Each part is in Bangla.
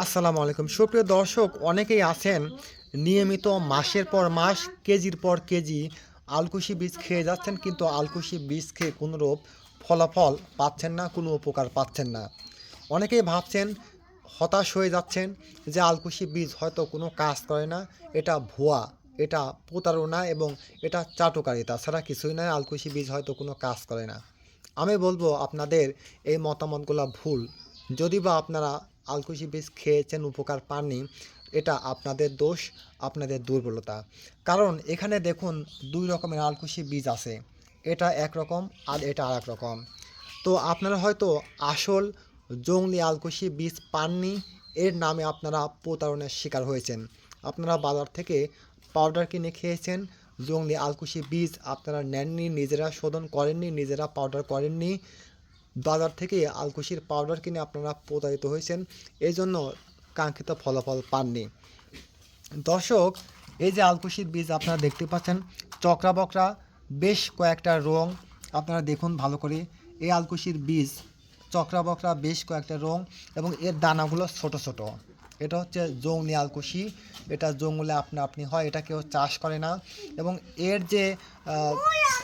আসসালামু আলাইকুম। সুপ্রিয় দর্শক, অনেকেই আছেন নিয়মিত মাসের পর মাস, কেজির পর কেজি আলকুশি বীজ খেয়ে যাচ্ছেন, কিন্তু আলকুশি বীজ খেয়ে কোনোরূপ ফলাফল পাচ্ছেন না, কোনো উপকার পাচ্ছেন না। অনেকেই ভাবছেন, হতাশ হয়ে যাচ্ছেন যে আলকুশি বীজ হয়তো কোনো কাজ করে না, এটা ভুয়া, এটা প্রতারণা এবং এটা চাটুকারিতা ছাড়া কিছুই নয়, আলকুশি বীজ হয়তো কোনো কাজ করে না। আমি বলব, আপনাদের এই মতামতগুলো ভুল। যদি বা আপনারা আলকুশি বীজ খেয়েছেন, উপকার পাননি, এটা আপনাদের দোষ, আপনাদের দুর্বলতা। কারণ এখানে দেখুন দুই রকমের আলকুশি বীজ আছে, এটা একরকম আর এটা আর এক রকম। তো আপনারা হয়তো আসল জংলি আলকুশি বীজ পাননি, এর নামে আপনারা প্রতারণার শিকার হয়েছেন। আপনারা বাজার থেকে পাউডার কিনে খেয়েছেন জংলি আলকুশি বীজ আপনারা নেননি, নিজেরা শোধন করেননি, নিজেরা পাউডার করেননি বাজার থেকে আলকুশির পাউডার কিনে আপনারা প্রতারিত হয়েছেন। এই জন্য কাঙ্ক্ষিত ফলাফল পাননি। দর্শক, এই যে আলকুশির বীজ আপনারা দেখতে পাচ্ছেন চক্রা বকরা বেশ কয়েকটা রং আপনারা দেখুন ভালো করে। এই আলকুশির বীজ চক্রা বকরা বেশ কয়েকটা রং এবং এর দানাগুলো ছোট ছোট। এটা হচ্ছে জংলি আলকুশি। এটা জঙ্গলে আপনা আপনি হয় এটা কেউ চাষ করে না। এবং এর যে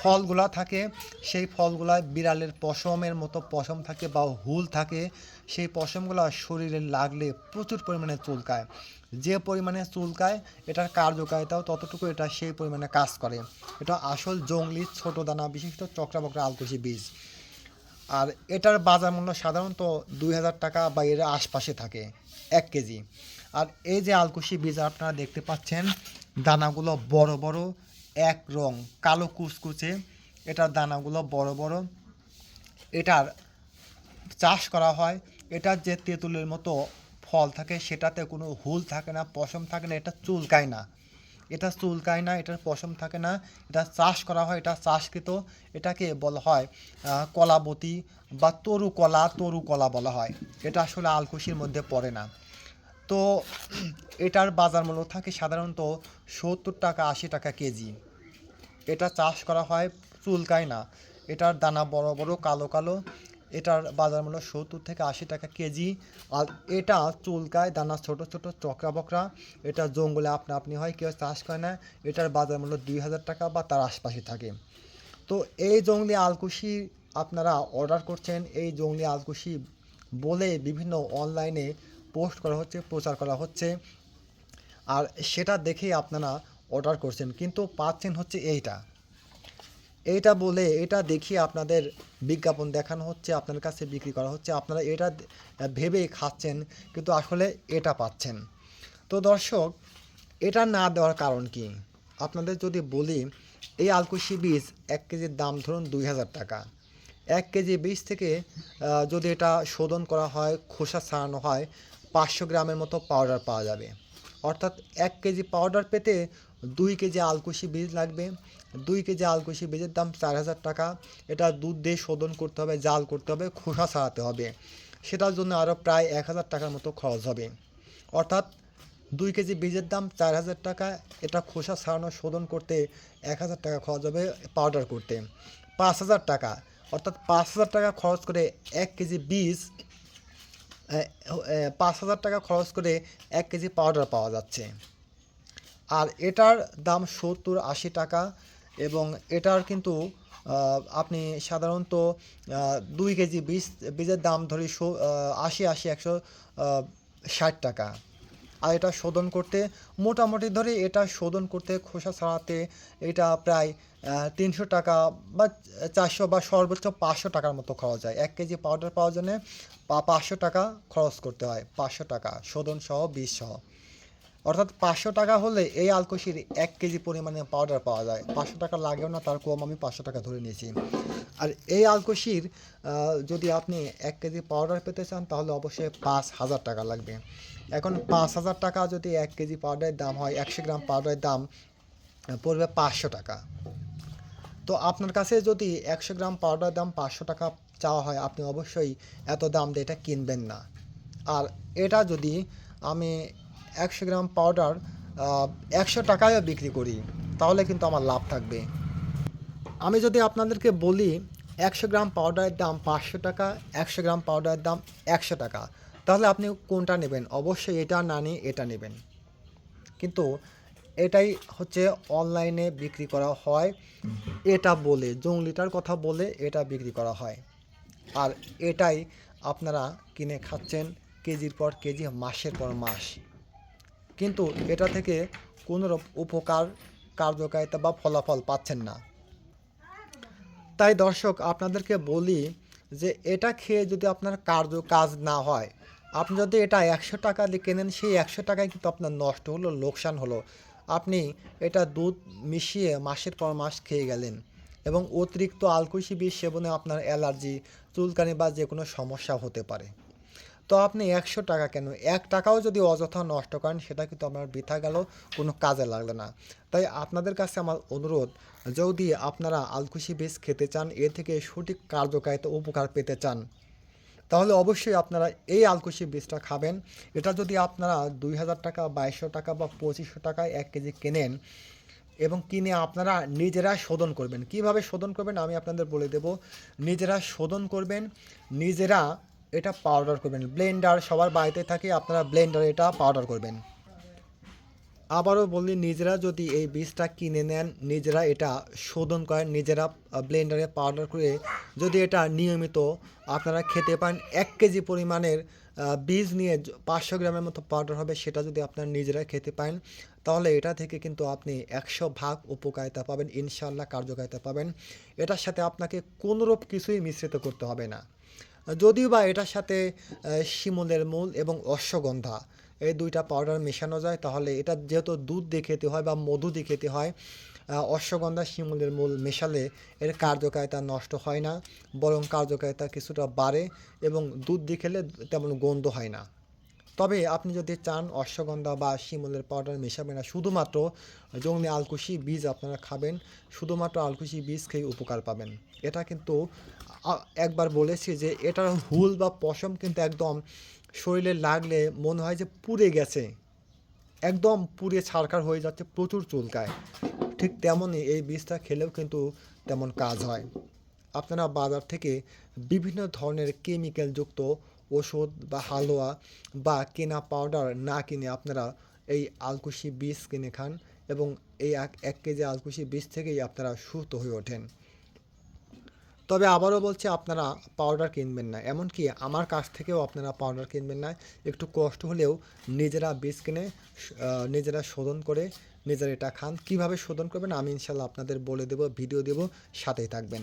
ফলগুলা থাকে, সেই ফলগুলা বিড়ালের পশমের মতো পশম থাকে বা হুল থাকে, সেই পশমগুলো শরীরে লাগলে প্রচুর পরিমাণে চুলকায়। যে পরিমাণে চুলকায়, এটার কার্যকারিতাও ততটুকু, এটা সেই পরিমাণে কাজ করে। এটা আসল জংলি ছোটো দানা বিশিষ্ট চক্রাবক্রা আলকুশি বীজ। আর এটার বাজার মূল্য সাধারণত দুই হাজার টাকা বা এর আশপাশে থাকে, এক কেজি। আর এই যে আলকুশি বীজ আপনারা দেখতে পাচ্ছেন, দানাগুলো বড় বড় এক রং, কালো কুচকুচে এটার দানাগুলো বড় বড়। এটার চাষ করা হয়। এটার যে তেঁতুলের মতো ফল থাকে, সেটাতে কোনো হুল থাকে না, পশম থাকে না, এটা চুলকায় না। এটা চুলকায় না, এটার পশম থাকে না। এটা চাষ করা হয়, এটা চাষকৃত। এটাকে বলা হয় কলাবতী বা তরু কলা তরু কলা বলা হয়। এটা আসলে আলকুশির মধ্যে পড়ে না। তো এটার বাজার মূল্য থাকে সাধারণত সত্তর টাকা আশি টাকা কেজি। এটা চাষ করা হয় চুলকায় না। এটার দানা বড় বড়, কালো কালো। এটার বাজার মূল্য সত্তর থেকে আশি টাকা কেজি। আর এটা চুলকায়, দানা ছোট ছোট, চকরা বকরা। এটা জঙ্গলে আপনা আপনি হয়, কেউ চাষ করে না। এটার বাজার মূল্য দুই হাজার টাকা বা তার আশপাশে থাকে। তো এই জঙ্গলি আলকুশি আপনারা অর্ডার করছেন, এই জঙ্গলি আলকুশি বলে বিভিন্ন অনলাইনে পোস্ট করা হচ্ছে, প্রচার করা হচ্ছে। আর সেটা দেখেই আপনারা অর্ডার করছেন, কিন্তু পাচ্ছেন হচ্ছে এইটা। এইটা বলে এটা দেখিয়ে আপনাদের বিজ্ঞাপন দেখানো হচ্ছে আপনার কাছে বিক্রি করা হচ্ছে, আপনারা এটা ভেবেই খাচ্ছেন, কিন্তু আসলে এটা পাচ্ছেন। তো দর্শক, এটা না দেওয়ার কারণ কি? আপনাদের যদি বলি, এই আলকুশি বীজ এক কেজির দাম ধরুন দুই হাজার টাকা। এক কেজি বীজ থেকে যদি এটা শোধন করা হয়, খোসা ছাড়ানো হয়, পাঁচশো গ্রামের মতো পাউডার পাওয়া যাবে। অর্থাৎ এক কেজি পাউডার পেতে দুই কেজি আলকুশি বীজ লাগবে। দুই কেজি আলকুশি বীজের দাম চার হাজার টাকা। এটা দুধ দিয়ে শোধন করতে হবে, জাল করতে হবে, খোসা ছাড়াতে হবে। সেটার জন্য আরও প্রায় এক হাজার টাকার মতো খরচ হবে। অর্থাৎ দুই কেজি বীজের দাম চার হাজার টাকা। এটা খোসা ছাড়ানো, শোধন করতে এক হাজার টাকা খরচ হবে পাউডার করতে। পাঁচ হাজার টাকা। অর্থাৎ পাঁচ হাজার টাকা খরচ করে এক কেজি বীজ পাঁচ হাজার টাকা খরচ করে এক কেজি পাউডার পাওয়া যাচ্ছে। আর এটার দাম সত্তর আশি টাকা এবং এটার কিন্তু আপনি সাধারণত দুই কেজি বীজ, বীজের দাম ধরি আশি আশি একশো ষাট টাকা। আর এটা শোধন করতে, মোটামুটি ধরে এটা শোধন করতে খোসা ছাড়াতে এটা প্রায় তিনশো টাকা বা চারশো বা সর্বোচ্চ পাঁচশো টাকার মতো খরচ হয়। এক কেজি পাউডার পাওয়ার জন্য পাঁচশো টাকা খরচ করতে হয়, পাঁচশো টাকা শোধন সহ, বীজ সহ। অর্থাৎ পাঁচশো টাকা হলে এই আলকুশির এক কেজি পরিমাণে পাউডার পাওয়া যায়। পাঁচশো টাকা লাগেও না, তার কম আমি পাঁচশো টাকা ধরে নিয়েছি। আর এই আলকুশির যদি আপনি এক কেজি পাউডার পেতে চান, তাহলে অবশ্যই পাঁচ হাজার টাকা লাগবে। এখন পাঁচ হাজার টাকা যদি এক কেজি পাউডারের দাম হয়, একশো গ্রাম পাউডারের দাম, পড়বে পাঁচশো টাকা। তো আপনার কাছে যদি একশো গ্রাম পাউডার দাম পাঁচশো টাকা চাওয়া হয়, আপনি অবশ্যই এত দাম দিয়ে এটা কিনবেন না। আর এটা যদি আমি একশো গ্রাম পাউডার একশো টাকায়ও বিক্রি করি, তাহলে কিন্তু আমার লাভ থাকবে। আমি যদি আপনাদেরকে বলি, একশো গ্রাম পাউডারের দাম পাঁচশো টাকা, একশো গ্রাম পাউডারের দাম একশো টাকা, তাহলে আপনি কোনটা নেবেন? অবশ্যই এটা না নিয়ে এটা নেবেন। কিন্তু এটাই হচ্ছে অনলাইনে বিক্রি করা হয়। এটা বলে জঙ্গলিটার কথা বলে এটা বিক্রি করা হয়। আর এটাই আপনারা কিনে খাচ্ছেন কেজির পর কেজি, মাসের পর মাস। কিন্তু এটা থেকে কোনো উপকার, কার্যকারিতা বা ফলাফল পাচ্ছেন না। তাই দর্শক, আপনাদেরকে বলি যে এটা খেয়ে যদি আপনার কার্য কাজ না হয়, আপনি যদি এটা একশো টাকা দিয়ে কেনেন, সেই একশো টাকায় কিন্তু আপনার নষ্ট হলো, লোকসান হলো। আপনি এটা দুধ মিশিয়ে মাসের পর মাস খেয়ে গেলেন এবং অতিরিক্ত আলকুশি বিষ সেবনে আপনার অ্যালার্জি, চুলকানি বা যে কোনো সমস্যা হতে পারে। তো আপনি একশো টাকা কেন? এক টাকাও যদি অযথা নষ্ট করেন, সেটা কিন্তু আপনার বৃথা গেল, কোনো কাজে লাগল না। তাই আপনাদের কাছে আমার অনুরোধ, যদি আপনারা আলকুশি বীজ খেতে চান, এ থেকে সঠিক কার্যকারিতা উপকার পেতে চান, তাহলে অবশ্যই আপনারা এই আলকুশি বীজটা খাবেন। এটা যদি আপনারা দুই হাজার টাকা, বাইশশো টাকা বা পঁচিশশো টাকায় এক কেজি কেনেন এবং কিনে আপনারা নিজেরা শোধন করবেন। কীভাবে শোধন করবেন আমি আপনাদের বলে দেব। নিজেরা শোধন করবেন, নিজেরা এটা পাউডার করবেন। ব্লেন্ডার সবার বাড়িতে থাকে, আপনারা ব্লেন্ডার এটা পাউডার করবেন। আবারও বলি, নিজেরা যদি এই বীজটা কিনে নেন, নিজেরা এটা শোধন করেন, নিজেরা ব্লেন্ডারে পাউডার করে যদি এটা নিয়মিত আপনারা খেতে পান এক কেজি পরিমাণের বীজ নিয়ে পাঁচশো গ্রামের মতো পাউডার হবে, সেটা যদি আপনারা নিজেরা খেতে পান তাহলে এটা থেকে কিন্তু আপনি একশো ভাগ উপকারিতা পাবেন ইনশাল্লাহ কার্যকারিতা পাবেন। এটার সাথে আপনাকে কোনোরূপ কিছুই মিশ্রিত করতে হবে না। যদিও বা এটার সাথে শিমলের মূল এবং অশ্বগন্ধা, এই দুইটা পাউডার মেশানো যায়, তাহলে এটা যেহেতু দুধ দিয়ে খেতে হয় বা মধু দিয়ে খেতে হয় অশ্বগন্ধা, শিমুলের মূল মেশালে এর কার্যকারিতা নষ্ট হয় না, বরং কার্যকারিতা কিছুটা বাড়ে এবং দুধ দিয়ে খেলে তেমন গন্ধ হয় না। তবে আপনি যদি চান অশ্বগন্ধা বা শিমুলের পাউডার মেশাবেন না, শুধুমাত্র জঙ্গলি আলকুশি বীজ আপনারা খাবেন, শুধুমাত্র আলকুশি বীজ খেয়ে উপকার পাবেন। এটা কিন্তু একবার বলেছি যে এটার হুল বা পশম কিন্তু একদম শরীরে লাগলে মনে হয় যে পুড়ে গেছে। একদম পুড়ে ছারখার হয়ে যাচ্ছে, প্রচুর চুলকায়। ঠিক তেমনই এই বীজটা খেলেও কিন্তু তেমন কাজ হয়। আপনারা বাজার থেকে বিভিন্ন ধরনের কেমিক্যালযুক্ত ওষুধ বা হালুয়া বা কেনা পাউডার না কিনে আপনারা এই আলকুশি বীজ কিনে খান এবং এই এক এক কেজি আলকুশি বীজ থেকেই আপনারা সুস্থ হয়ে ওঠেন। তবে আবারও বলছি, আপনারা পাউডার কিনবেন না। এমনকি আমার কাছ থেকেও আপনারা পাউডার কিনবেন না। একটু কষ্ট হলেও নিজেরা বীজ কিনে নিজেরা শোধন করে নিজেরা এটা খান। কীভাবে শোধন করবেন আমি ইনশাল্লাহ আপনাদের বলে দেব, ভিডিও দেব, সাথেই থাকবেন।